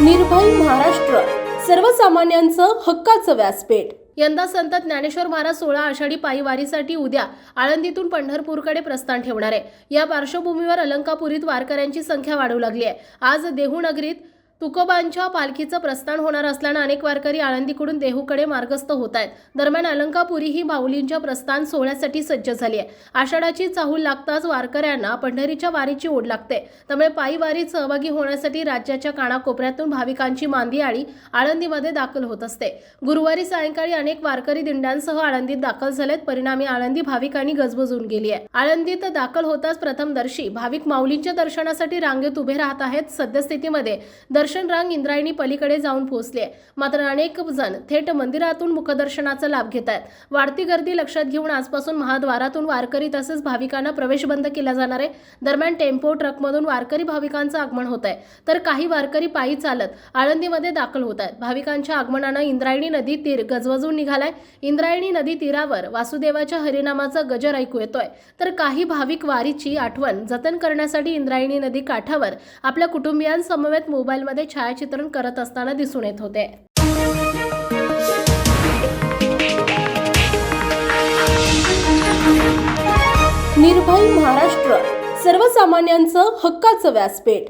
निर्भय महाराष्ट्र. सर्वसामान्यांचं हक्काचं व्यासपीठ. यंदा संत ज्ञानेश्वर महाराज सोळा आषाढी पायी वारीसाठी उद्या आळंदीतून पंढरपूरकडे प्रस्थान ठेवणार आहे. या पार्श्वभूमीवर अलंकापुरीत वारकऱ्यांची संख्या वाढू लागली आहे. आज देहूनगरीत तुकोबांच्या पालखीचं प्रस्थान होणार असल्यानं अनेक वारकरी आळंदीकडून देहूकडे मार्गस्थ होत आहेत. दरम्यान अलंकापुरी ही माऊलींच्या प्रस्थान सोहळ्यासाठी सज्ज झाली आहे. आषाढाची चाहूल लागताच वारकऱ्यांना पंढरीच्या वारीची ओढ लागते. त्यामुळे पायी वारीत सहभागी होण्यासाठी राज्याच्या कानाकोपऱ्यातून भाविकांची मांदी आळी आळंदीमध्ये दाखल होत असते. गुरुवारी सायंकाळी अनेक वारकरी दिंड्यांसह आळंदीत दाखल झालेत. परिणामी आळंदी भाविकांनी गजबजून गेली आहे. आळंदीत दाखल होताच प्रथमदर्शी भाविक माऊलींच्या दर्शनासाठी रांगेत उभे राहत आहेत. सद्यस्थितीमध्ये दर्शन रांग इंद्रायणी पलीकडे जाऊन पोहोचली. आहे मात्र अनेक जण थेट मंदिरातून मुखदर्शनाचा लाभ घेत आहेत वाढती गर्दी लक्षात घेऊन आजपासून महाद्वारातून वारकरी तसेच भाविकांना प्रवेश बंद केला जाणार आहे. दरम्यान टेम्पो ट्रकमधून वारकरी भाविकांचं आगमन होत आहे. तर काही वारकरी पायी चालत आळंदीमध्ये दाखल होत आहेत. भाविकांच्या आगमनानं इंद्रायणी नदी तीर गजवजून निघालाय. इंद्रायणी नदी तीरावर वासुदेवाच्या हरिनामाचा गजर ऐकू येतोय. तर काही भाविक वारीची आठवण जतन करण्यासाठी इंद्रायणी नदी काठावर आपल्या कुटुंबियांसमवेत मोबाईलमध्ये छायाचित्रण करत असताना दिसून येत होते. निर्भय महाराष्ट्र सर्वसामान्यांचं हक्काचं व्यासपीठ.